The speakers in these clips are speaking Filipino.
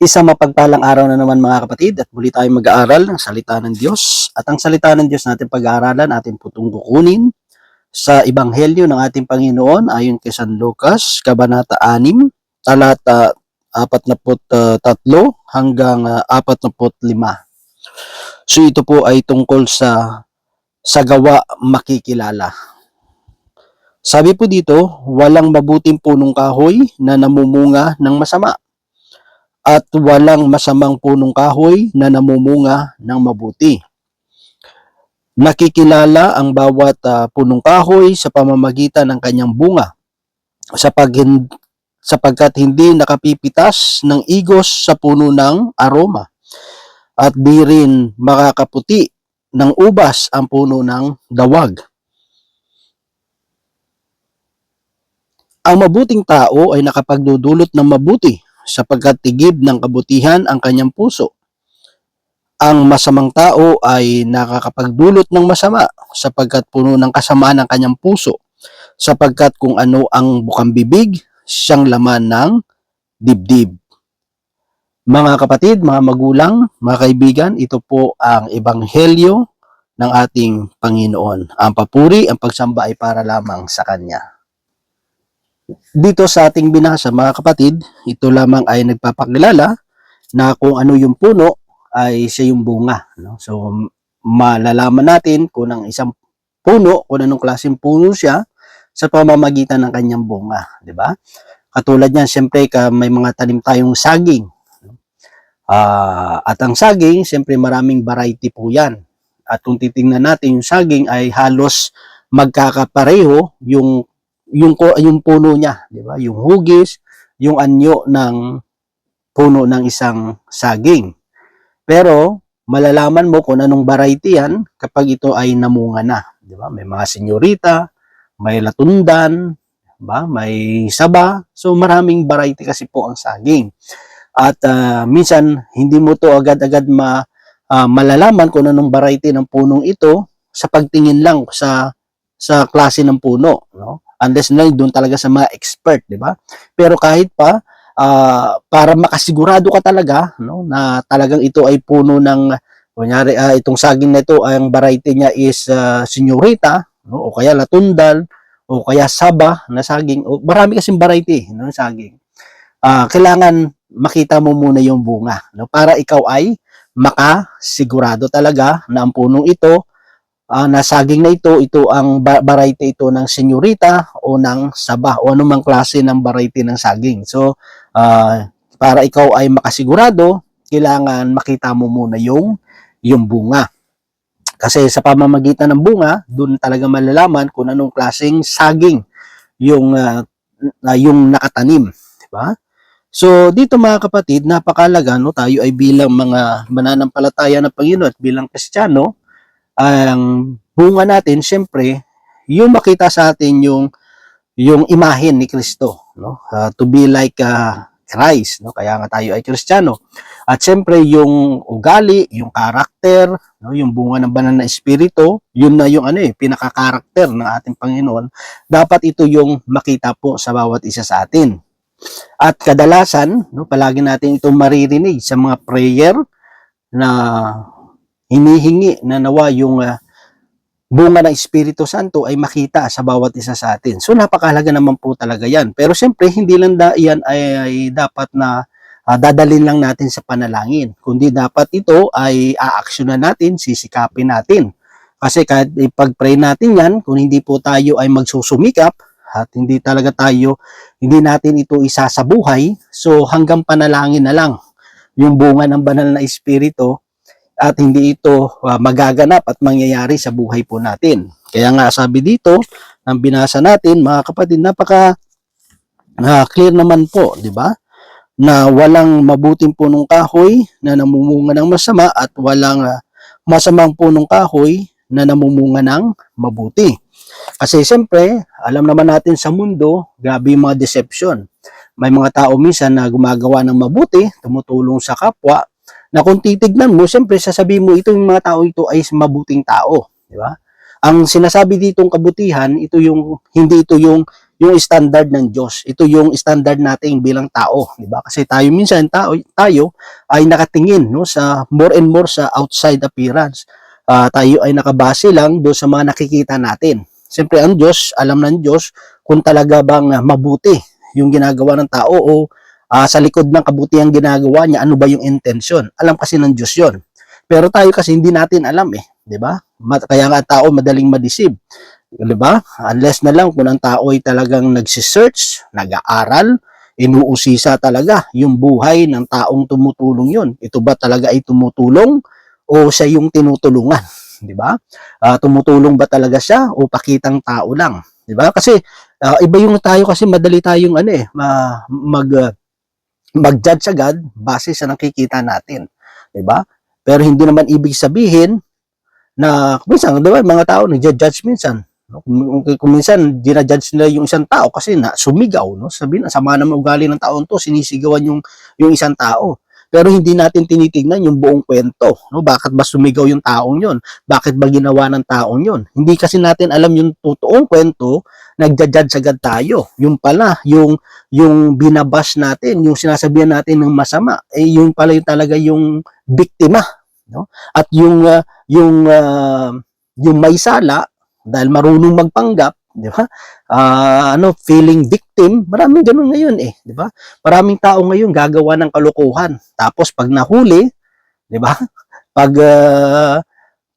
Isang mapagpalang araw na naman mga kapatid at muli tayong mag-aaral ng salita ng Diyos. At ang salita ng Diyos natin pag-aaralan, atin putong kukunin sa Ebanghelyo ng ating Panginoon ayon kay San Lucas, Kabanata 6, talata 43 hanggang ah, 45. So ito po ay tungkol sa sa gawa makikilala. Sabi po dito, walang mabuting punong kahoy na namumunga ng masama at walang masamang punong kahoy na namumunga ng mabuti. Nakikilala ang bawat ah, punong kahoy sa pamamagitan ng kanyang bunga sapag, sapagkat hindi nakapipitas ng igos sa puno ng aroma at di rin makakaputi ng ubas ang puno ng dawag. Ang mabuting tao ay nakapagdudulot ng mabuti sapagkat tigib ng kabutihan ang kanyang puso. Ang masamang tao ay nakakapagdulot ng masama sapagkat puno ng kasamaan ang kanyang puso sapagkat kung ano ang bukang bibig, siyang laman ng dibdib. Mga kapatid, mga magulang, mga kaibigan, ito po ang ebanghelyo ng ating Panginoon. Ang papuri, ang pagsamba ay para lamang sa Kanya. Dito sa ating binasa mga kapatid, ito lamang ay nagpapakilala na kung ano yung puno ay siya yung bunga. No? So malalaman natin kung ang isang puno, kung anong klaseng puno siya sa pamamagitan ng kanyang bunga. ba? Katulad niyan, siyempre may mga tanim tayong saging. Ah, at ang saging, siyempre maraming variety po yan. At kung titingnan natin, yung saging ay halos magkakapareho yung yung yung puno niya, di ba? Yung hugis, yung anyo ng puno ng isang saging. Pero malalaman mo kung anong variety yan kapag ito ay namunga na, di ba? May mga senyorita, may latundan, ba? May saba. So maraming variety kasi po ang saging. At ah, minsan hindi mo to agad-agad ma ah, malalaman kung anong variety ng punong ito sa pagtingin lang sa sa klase ng puno, no? Unless na doon talaga sa mga expert, di ba? Pero kahit pa, ah, para makasigurado ka talaga, no, na talagang ito ay puno ng, kunyari, ah, itong saging na ito, ang variety niya is uh, senyorita, no, o kaya latundal, o kaya saba na saging, o marami kasing variety no, ng saging. Ah, kailangan makita mo muna yung bunga, no, para ikaw ay makasigurado talaga na ang punong ito ah, na saging na ito, ito ang variety ito ng senyorita o ng saba o anumang klase ng variety ng saging. So, ah, para ikaw ay makasigurado, kailangan makita mo muna yung, yung bunga. Kasi sa pamamagitan ng bunga, doon talaga malalaman kung anong klaseng saging yung, na- yung nakatanim. Di ba? So, dito mga kapatid, napakalaga, no, tayo ay bilang mga mananampalataya ng Panginoon at bilang Kristiyano, ang bunga natin, syempre, yung makita sa atin yung yung imahen ni Kristo, no? Ah, to be like ah, Christ, no? Kaya nga tayo ay Kristiyano. At syempre yung ugali, yung karakter, no? Yung bunga ng banal na espiritu, yun na yung ano eh, pinaka-karakter ng ating Panginoon. Dapat ito yung makita po sa bawat isa sa atin. At kadalasan, no, palagi natin itong maririnig sa mga prayer na hinihingi na nawa yung ah, bunga ng Espiritu Santo ay makita sa bawat isa sa atin. So napakahalaga naman po talaga yan. Pero siyempre, hindi lang da, yan ay, ay dapat na ah, dadalin lang natin sa panalangin. Kundi dapat ito ay aaksyonan natin, sisikapin natin. Kasi kahit ipag-pray natin yan, kung hindi po tayo ay magsusumikap, at hindi talaga tayo, hindi natin ito isasabuhay, so hanggang panalangin na lang yung bunga ng banal na espiritu at hindi ito ah, magaganap at mangyayari sa buhay po natin. Kaya nga sabi dito, ang binasa natin, mga kapatid, napaka ah, clear naman po, di ba? Na walang mabuting punong kahoy na namumunga ng masama at walang ah, masamang punong kahoy na namumunga ng mabuti. Kasi siyempre, alam naman natin sa mundo, grabe yung mga deception. May mga tao minsan na gumagawa ng mabuti, tumutulong sa kapwa, na kung titignan mo, siyempre sasabihin mo, ito yung mga tao ito ay mabuting tao. Di ba? Ang sinasabi ditong kabutihan, ito yung, hindi ito yung yung standard ng Diyos. Ito yung standard natin bilang tao, di ba? Kasi tayo minsan tao tayo ay nakatingin no sa more and more sa outside appearance. Ah, tayo ay nakabase lang do sa mga nakikita natin. Siyempre ang Diyos, alam ng Diyos kung talaga bang mabuti yung ginagawa ng tao o ah, sa likod ng kabutihan ginagawa niya, ano ba yung intention? Alam kasi ng Diyos 'yon. Pero tayo kasi hindi natin alam eh, 'di ba? Kaya nga tao madaling ma-deceive. 'Di ba? Unless na lang kung ang tao ay talagang nagsi-search, nag-aaral, inuusisa talaga yung buhay ng taong tumutulong 'yon. Ito ba talaga ay tumutulong o siya yung tinutulungan, 'di ba? Ah, tumutulong ba talaga siya o pakitang tao lang, 'di ba? Kasi ah, iba yung tayo kasi madali tayong ano eh, ma- mag ah, mag-judge agad base sa nakikita natin, 'di ba? Pero hindi naman ibig sabihin na minsan, 'di ba, mga tao nagja-judge minsan. No? Kung, kung- minsan ginajudge nila yung isang tao kasi na sumigaw, no? Sabihin na sama naman ugali ng taon to, sinisigawan yung yung isang tao. Pero hindi natin tinitingnan yung buong kwento, no? Bakit ba sumigaw yung taong 'yon? Bakit ba ginawa ng taong 'yon? Hindi kasi natin alam yung totoong kwento, nagja-judge agad tayo. Yung pala, yung yung binabash natin, yung sinasabihan natin ng masama, eh yung pala yung talaga yung biktima, no? At yung ah, yung ah, yung may sala dahil marunong magpanggap, di ba? Ah, ano, feeling victim, maraming ganun ngayon eh, di ba? Maraming tao ngayon gagawa ng kalokohan. Tapos pag nahuli, di ba? Pag ah,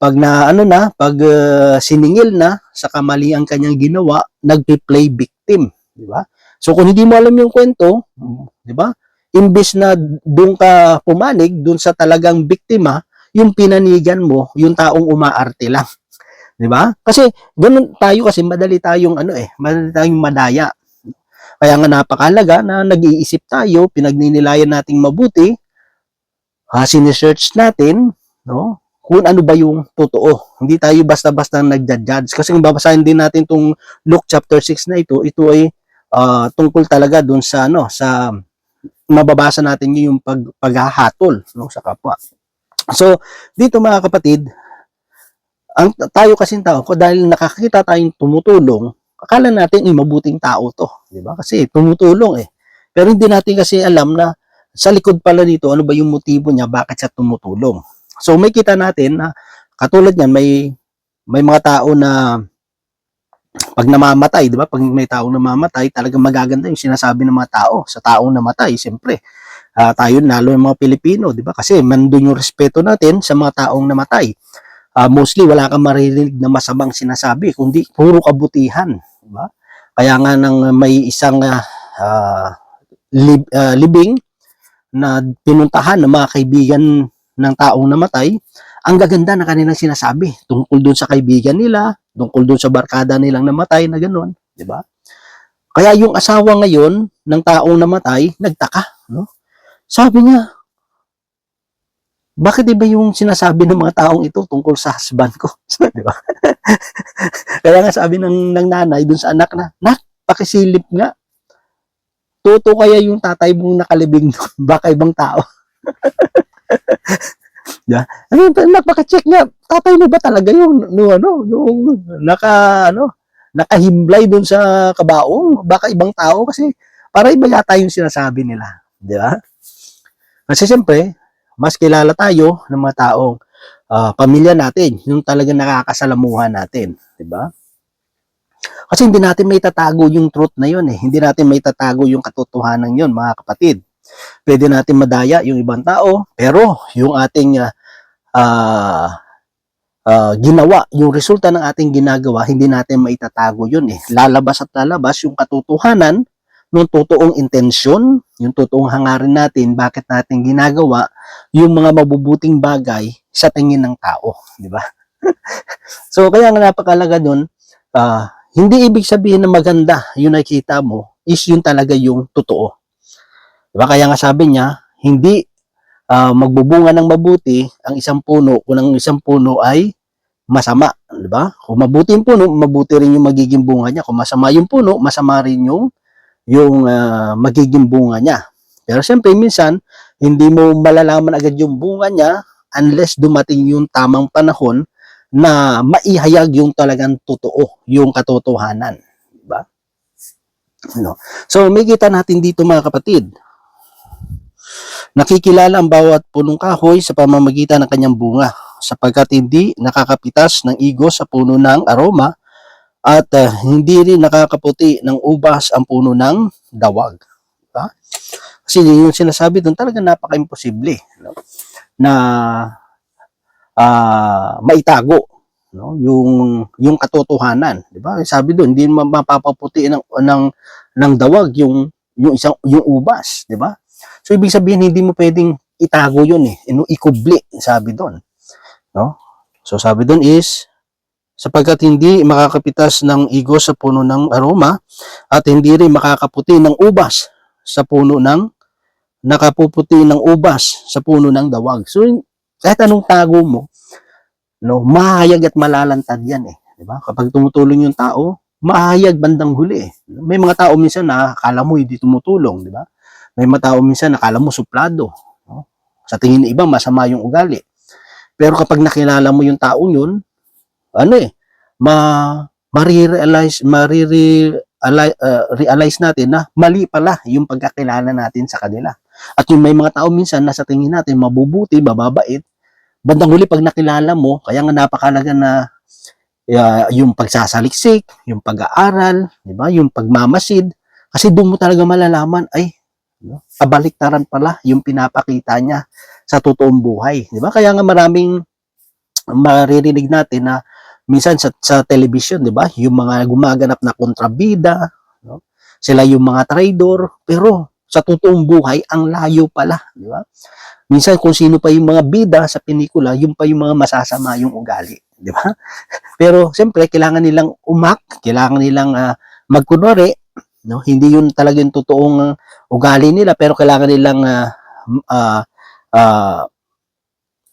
pag na ano na, pag ah, siningil na sa kamali ang kanyang ginawa, nagpi-play victim, di ba? So kung hindi mo alam yung kwento, di ba? Imbis na doon ka pumanig doon sa talagang biktima, yung pinanigan mo, yung taong umaarte lang. 'Di ba? Kasi ganun tayo kasi madali tayong ano eh, madali tayong madaya. Kaya nga napakalaga na nag-iisip tayo, pinagninilayan nating mabuti, ha, sinesearch natin, no? Kung ano ba yung totoo. Hindi tayo basta-basta nagja-judge. Kasi kung babasahin din natin tong Luke chapter 6 na ito, ito ay ah, tungkol talaga dun sa ano, sa mababasa natin yung pag, paghahatol no, sa kapwa. So, dito mga kapatid, ang tayo kasing tao, ko dahil nakakita tayong tumutulong, akala natin ay mabuting tao to, di ba? Kasi tumutulong eh. Pero hindi natin kasi alam na sa likod pala nito, ano ba yung motibo niya, bakit siya tumutulong. So, may kita natin na katulad niyan, may may mga tao na pag namamatay, di ba? Pag may taong namamatay, talagang magaganda yung sinasabi ng mga tao sa taong namatay, siyempre. Ah, tayo, lalo yung mga Pilipino, di ba? Kasi mandun yung respeto natin sa mga taong namatay ah, mostly wala kang maririnig na masamang sinasabi, kundi puro kabutihan. Diba? Kaya nga nang may isang ah, lib- ah, libing na pinuntahan ng mga kaibigan ng taong namatay, ang gaganda na kanilang sinasabi tungkol dun sa kaibigan nila, tungkol dun sa barkada nilang namatay na gano'n, di ba? Kaya yung asawa ngayon ng taong namatay, nagtaka, no? Sabi niya, bakit iba yung sinasabi ng mga taong ito tungkol sa husband ko? Di ba? Kaya nga sabi ng, ng nanay dun sa anak na, Nak, pakisilip nga. Toto kaya yung tatay mong nakalibing doon. Baka ibang tao. yeah. Ano, nak, pakicheck nga. Tatay mo ba talaga yung, no, ano, yung naka, ano, nakahimlay dun sa kabaong? Baka ibang tao kasi para iba yata yung sinasabi nila. Di ba? Kasi siyempre, mas kilala tayo ng mga taong ah, pamilya natin, yung talaga nakakasalamuhan natin, 'di ba? Kasi hindi natin may tatago yung truth na yun eh. Hindi natin may tatago yung katotohanan yun, mga kapatid. Pwede natin madaya yung ibang tao, pero yung ating ah, ah, ginawa, yung resulta ng ating ginagawa, hindi natin maitatago yun eh. Lalabas at lalabas yung katotohanan ng totoong intensyon, yung totoong hangarin natin, bakit natin ginagawa yung mga mabubuting bagay sa tingin ng tao, di ba? so kaya nga napakalaga nun, ah, hindi ibig sabihin na maganda yung nakita mo is yun talaga yung totoo. Di ba? Kaya nga sabi niya, hindi ah, magbubunga ng mabuti ang isang puno kung ang isang puno ay masama, di ba? Kung mabuti yung puno, mabuti rin yung magiging bunga niya. Kung masama yung puno, masama rin yung yung ah, magiging bunga niya. Pero siyempre minsan hindi mo malalaman agad yung bunga niya unless dumating yung tamang panahon na maihayag yung talagang totoo, yung katotohanan, di ba? Ano? So, may kita natin dito mga kapatid. Nakikilala ang bawat punong kahoy sa pamamagitan ng kanyang bunga sapagkat hindi nakakapitas ng igo sa puno ng aroma at ah, hindi rin nakakaputi ng ubas ang puno ng dawag. Diba? Kasi yung sinasabi doon talaga napaka-imposible no? na ah, maitago no yung yung katotohanan di ba sabi doon hindi ma- mapapaputi ng ng ng dawag yung yung isang yung ubas di ba so ibig sabihin hindi mo pwedeng itago yun eh ino ikubli sabi doon no so sabi doon is sapagkat hindi makakapitas ng igo sa puno ng aroma at hindi rin makakaputi ng ubas sa puno ng nakapuputi ng ubas sa puno ng dawag so kahit anong tago mo no, mahayag at malalantad yan eh. Di ba? Kapag tumutulong yung tao, mahayag bandang huli eh. May mga tao minsan na akala mo hindi tumutulong, di ba? May mga tao minsan na akala mo suplado. No? Sa tingin ng iba, masama yung ugali. Pero kapag nakilala mo yung taong yun, ano eh, ma marirealize, marire-realize uh, realize natin na mali pala yung pagkakilala natin sa kanila. At yung may mga tao minsan na sa tingin natin mabubuti, mababait, bandang huli pag nakilala mo, kaya nga napakalaga na uh, yung pagsasaliksik, yung pag-aaral, di ba? Yung pagmamasid, kasi doon mo talaga malalaman ay no? kabaliktaran pala yung pinapakita niya sa totoong buhay, di ba? Kaya nga maraming maririnig natin na minsan sa, sa television, di ba? Yung mga gumaganap na kontrabida, no? Sila yung mga traidor, pero sa totoong buhay, ang layo pala, di ba? Minsan kung sino pa yung mga bida sa pelikula, yung pa yung mga masasama yung ugali, di ba? Pero siyempre kailangan nilang umak, kailangan nilang uh, magkunwari, no? Hindi yun talaga yung totoong uh, ugali nila, pero kailangan nilang uh, uh, uh,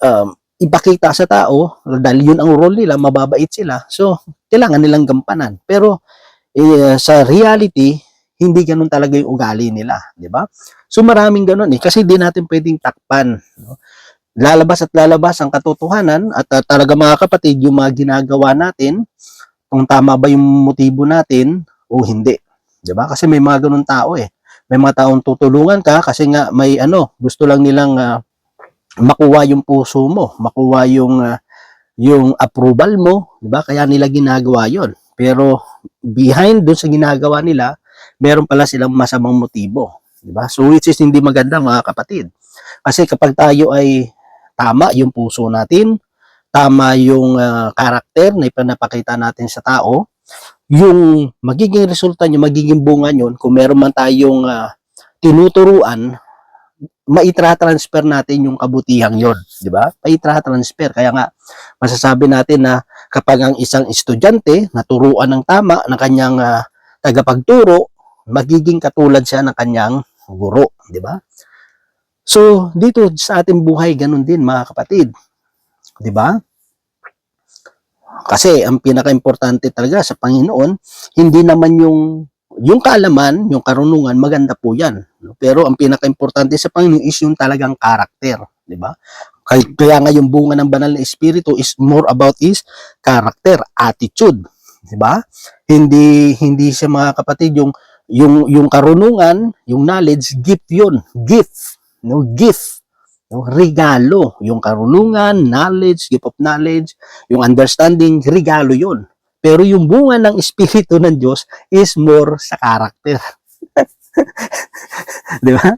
um, ipakita sa tao dahil yun ang role nila, mababait sila. So, kailangan nilang gampanan. Pero eh, sa reality, hindi ganun talaga yung ugali nila, di ba? So maraming ganun eh kasi di natin pwedeng takpan, no? Lalabas at lalabas ang katotohanan at uh, talaga mga kapatid yung mga ginagawa natin kung tama ba yung motibo natin o hindi, 'di ba? Kasi may mga ganun tao eh. May mga taong tutulungan ka kasi nga may ano, gusto lang nilang uh, makuha yung puso mo, makuha yung uh, yung approval mo, 'di ba? Kaya nila ginagawa 'yon. Pero behind doon sa ginagawa nila, meron pala silang masamang motibo. Di ba? So which is hindi maganda mga kapatid. Kasi kapag tayo ay tama yung puso natin, tama yung uh, na ipinapakita natin sa tao, yung magiging resulta nyo, magiging bunga nyo, kung meron man tayong uh, tinuturuan, maitra-transfer natin yung kabutihang yon, di ba? Maitra-transfer. Kaya nga, masasabi natin na kapag ang isang estudyante naturuan ng tama ng kanyang uh, tagapagturo, magiging katulad siya ng kanyang guro, di ba? So, dito sa ating buhay, ganun din mga kapatid. Di ba? Kasi ang pinaka-importante talaga sa Panginoon, hindi naman yung yung kaalaman, yung karunungan, maganda po yan. Pero ang pinaka-importante sa Panginoon is yung talagang karakter. Di ba? Kaya, nga yung bunga ng banal na espiritu is more about is character, attitude. Di ba? Hindi, hindi siya mga kapatid yung yung yung karunungan, yung knowledge, gift 'yun. Gift, no gift. No, regalo, yung karunungan, knowledge, gift of knowledge, yung understanding, regalo 'yun. Pero yung bunga ng espiritu ng Diyos is more sa character. 'Di ba?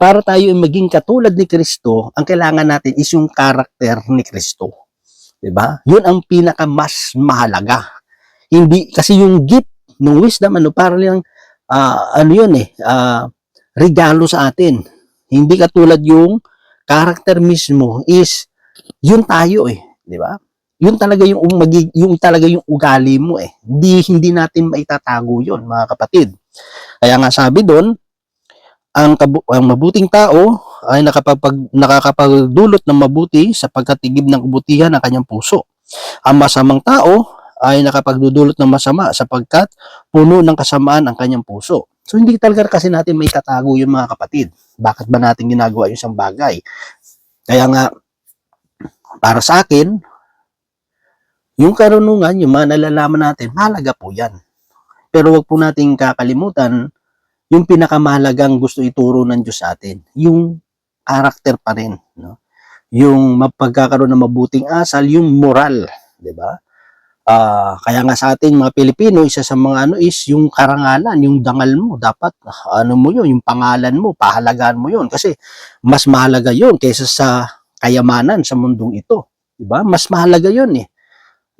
Para tayo maging katulad ni Kristo, ang kailangan natin is yung character ni Kristo. 'Di ba? 'Yun ang pinaka mas mahalaga. Hindi kasi yung gift ng wisdom, ano, para lang, uh, ano yun eh, uh, regalo sa atin. Hindi katulad yung character mismo is, yun tayo eh, di ba? Yun talaga yung, um, magig, yung talaga yung ugali mo eh. Hindi, hindi natin maitatago yun, mga kapatid. Kaya nga sabi doon, ang, ang mabuting tao ay nakapag, nakakapagdulot ng mabuti sa pagkatigib ng kabutihan ng kanyang puso. Ang masamang tao ay nakapagdudulot ng masama sapagkat puno ng kasamaan ang kanyang puso. So hindi talaga kasi natin may tatago yung mga kapatid. Bakit ba natin ginagawa yung isang bagay? Kaya nga, para sa akin, yung karunungan, yung mga nalalaman natin, mahalaga po yan. Pero wag po nating kakalimutan yung pinakamahalagang gusto ituro ng Diyos sa atin, yung karakter pa rin, no? Yung mapagkakaroon ng mabuting asal, yung moral, 'di ba? Ah, kaya nga sa ating mga Pilipino, isa sa mga ano is yung karangalan, yung dangal mo, dapat ano mo yun, yung pangalan mo, pahalagaan mo yun kasi mas mahalaga yun kaysa sa kayamanan sa mundong ito, 'di ba? Mas mahalaga yun eh.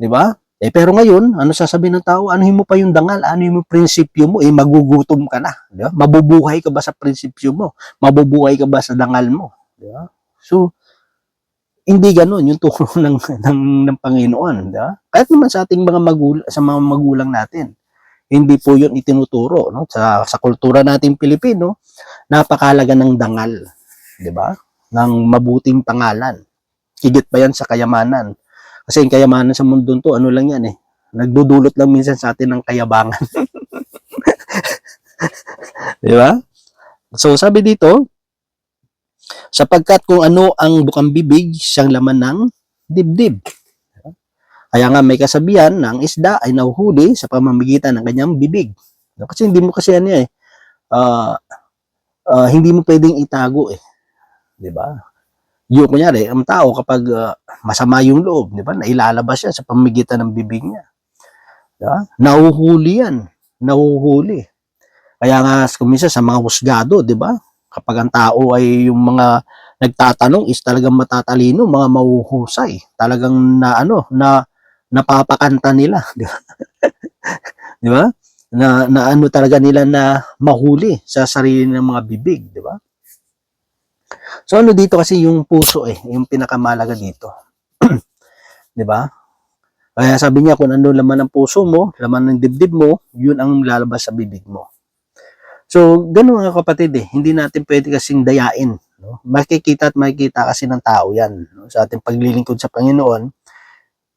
'Di ba? Eh pero ngayon, ano sasabihin ng tao? Anuhin mo pa yung dangal, mo yung prinsipyo mo, eh magugutom ka na, 'di ba? Mabubuhay ka ba sa prinsipyo mo? Mabubuhay ka ba sa dangal mo, 'di ba? So hindi ganoon yung turo ng, ng, ng Panginoon. Di ba? Kahit naman sa ating mga magulang, sa mga magulang natin, hindi po yun itinuturo. No? Sa, sa kultura nating Pilipino, napakalaga ng dangal. Di ba? Ng mabuting pangalan. Higit pa yan sa kayamanan. Kasi yung kayamanan sa mundo to, ano lang yan eh. Nagdudulot lang minsan sa atin ng kayabangan. Di ba? So sabi dito, sapagkat kung ano ang bukang bibig, siyang laman ng dibdib. Kaya nga may kasabihan na ang isda ay nahuhuli sa pamamagitan ng kanyang bibig. Kasi hindi mo kasi ano eh, ah, ah, hindi mo pwedeng itago eh. 'Di ba? Yung kunyari, ang tao kapag ah, masama yung loob, 'di ba? Nailalabas yan sa pamamagitan ng bibig niya. 'Di ba? Nahuhuli yan. Nahuhuli. Kaya nga kumisa sa mga husgado, 'di ba? Kapag ang tao ay yung mga nagtatanong is talagang matatalino, mga mahuhusay. Talagang na ano, na napapakanta nila, 'di ba? 'Di ba? Na, na ano talaga nila na mahuli sa sarili ng mga bibig, 'di ba? So ano dito kasi yung puso eh, yung pinakamalaga dito. 'Di ba? Kaya sabi niya kung ano laman ng puso mo, laman ng dibdib mo, yun ang lalabas sa bibig mo. So, ganun mga kapatid eh. Hindi natin pwede kasing dayain. No? Makikita at makikita kasi ng tao yan. No? Sa ating paglilingkod sa Panginoon,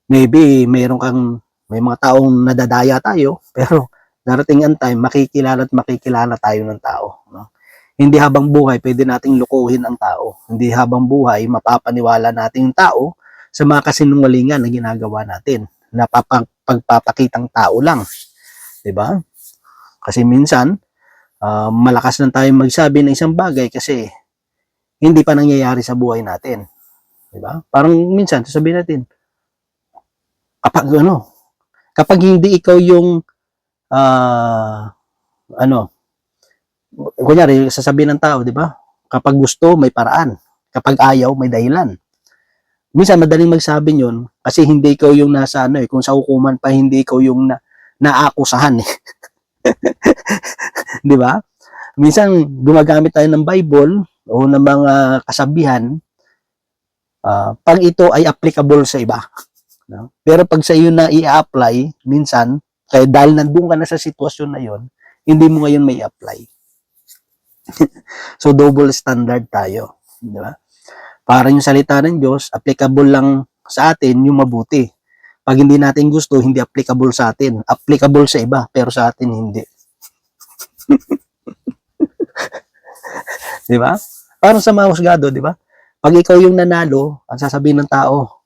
maybe mayroon kang, may mga taong nadadaya tayo, pero darating ang time, makikilala at makikilala tayo ng tao. No? Hindi habang buhay, pwede nating lukuhin ang tao. Hindi habang buhay, mapapaniwala natin yung tao sa mga kasinungalingan na ginagawa natin. Na papag- pagpapakitang tao lang. ba? Kasi minsan, ah, malakas lang tayo magsabi ng isang bagay kasi hindi pa nangyayari sa buhay natin. 'Di ba? Parang minsan sasabihin natin kapag ano, kapag hindi ikaw yung ah, ano, kunyari sasabihin ng tao, 'di ba? Kapag gusto, may paraan. Kapag ayaw, may dahilan. Minsan madaling magsabi yon kasi hindi ikaw yung nasa ano eh, kung sa hukuman pa hindi ikaw yung na, naakusahan eh. 'Di ba? Minsan gumagamit tayo ng Bible o ng mga kasabihan ah, pag ito ay applicable sa iba. No? Pero pag sa iyo na i-apply, minsan, kaya dahil nandun ka na sa sitwasyon na yon, hindi mo ngayon may apply. so double standard tayo, di ba? Para yung salita ng Diyos, applicable lang sa atin yung mabuti. Pag hindi natin gusto, hindi applicable sa atin. Applicable sa iba, pero sa atin hindi. di ba? Parang sa mga husgado, di ba? Pag ikaw yung nanalo, ang sasabihin ng tao,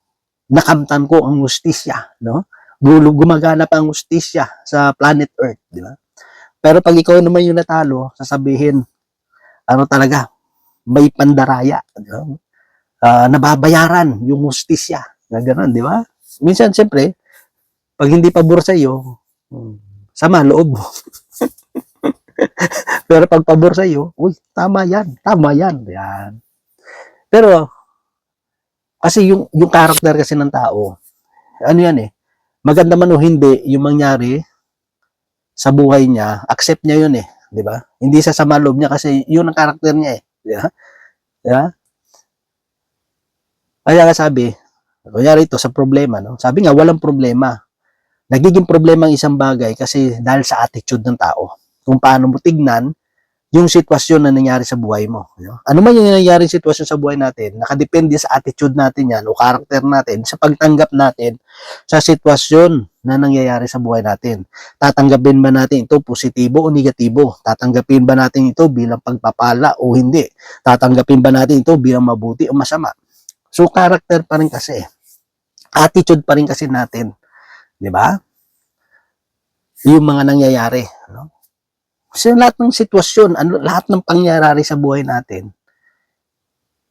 nakamtan ko ang justisya, no? Gulo gumagana pa ang justisya sa planet Earth, di ba? Pero pag ikaw naman yung natalo, sasabihin, ano talaga, may pandaraya, di ba? Ah, nababayaran yung justisya, na gano'n, di ba? Minsan, siyempre, pag hindi pabor sa iyo, hmm, sama loob mo. Pero pag pabor sa iyo, uy, tama yan, tama yan, yan. Pero, kasi yung, yung karakter kasi ng tao, ano yan eh, maganda man o hindi, yung mangyari sa buhay niya, accept niya yun eh, di ba? Hindi sa sama loob niya kasi yun ang karakter niya eh, di ba? Di ba? Kaya nga sabi, kunyari ito sa problema, no? sabi nga walang problema. Nagiging problema ang isang bagay kasi dahil sa attitude ng tao. Kung paano mo tignan yung sitwasyon na nangyari sa buhay mo. No? Ano man yung nangyari sitwasyon sa buhay natin, nakadepende sa attitude natin yan o karakter natin, sa pagtanggap natin sa sitwasyon na nangyayari sa buhay natin. Tatanggapin ba natin ito positibo o negatibo? Tatanggapin ba natin ito bilang pagpapala o hindi? Tatanggapin ba natin ito bilang mabuti o masama? So, karakter pa rin kasi. Attitude pa rin kasi natin. Di ba? yung mga nangyayari. No? Kasi lahat ng sitwasyon, ano, lahat ng pangyayari sa buhay natin,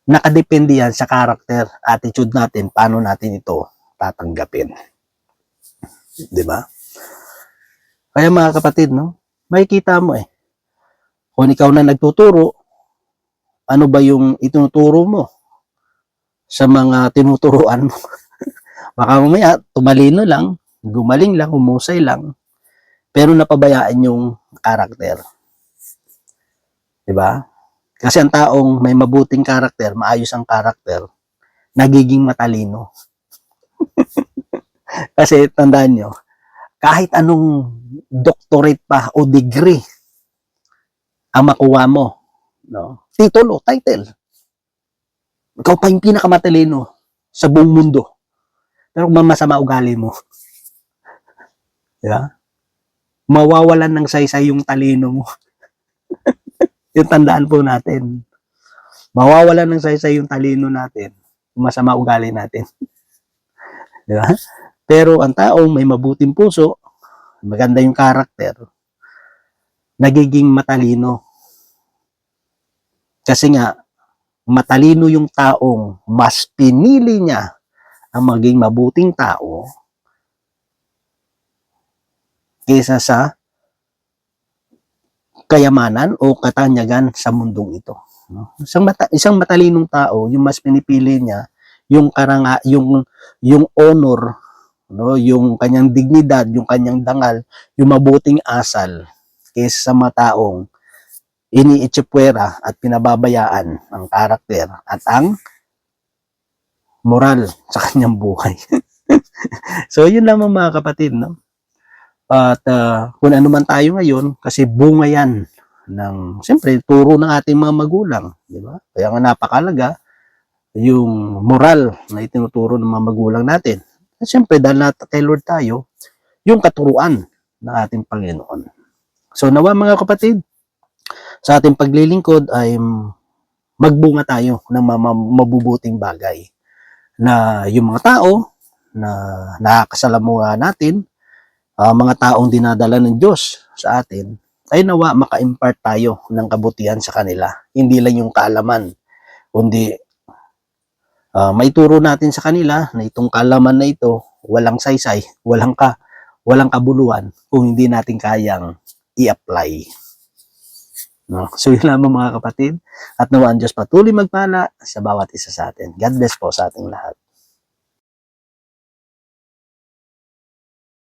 nakadepende yan sa karakter, attitude natin, paano natin ito tatanggapin. Ba? Kaya mga kapatid, no? Makikita mo eh. Kung ikaw na nagtuturo, ano ba yung itinuturo mo sa mga tinuturuan mo? Baka mamaya, tumalino lang, gumaling lang, humusay lang, pero napabayaan yung karakter. Di ba? Kasi ang taong may mabuting karakter, maayos ang karakter, nagiging matalino. Kasi tandaan nyo, kahit anong doctorate pa o degree ang makuha mo, no? titulo, title, ikaw pa yung pinakamatalino sa buong mundo. Pero kung masama ugali mo, di ba? Mawawalan ng saysay yung talino mo. yung tandaan po natin. Mawawalan ng saysay yung talino natin. Masama ugali natin. di ba? Pero ang taong may mabuting puso, maganda yung karakter, nagiging matalino. Kasi nga, matalino yung taong mas pinili niya ang maging mabuting tao kaysa sa kayamanan o katanyagan sa mundong ito. No? Isang, mata, isang matalinong tao, yung mas pinipili niya, yung karanga, yung yung honor, no, yung kanyang dignidad, yung kanyang dangal, yung mabuting asal kaysa sa mga taong iniitsipwera at pinababayaan ang karakter at ang moral sa kanyang buhay. so, yun lamang mga kapatid, no? At ah, kung ano man tayo ngayon, kasi bunga yan ng, siyempre, turo ng ating mga magulang, di ba? Kaya nga napakalaga yung moral na itinuturo ng mga magulang natin. At siyempre, dahil nat kay Lord tayo, yung katuruan ng ating Panginoon. So, nawa mga kapatid, sa ating paglilingkod ay magbunga tayo ng mabubuting bagay na yung mga tao na nakakasalamuha natin, ah, mga taong dinadala ng Diyos sa atin, ay nawa maka-impart tayo ng kabutihan sa kanila. Hindi lang yung kaalaman, kundi ah, maituro natin sa kanila na itong kaalaman na ito, walang saysay, walang ka, walang kabuluhan kung hindi natin kayang i-apply. No? So yun lamang mga kapatid. At nawa ang Diyos patuloy magpala sa bawat isa sa atin. God bless po sa ating lahat.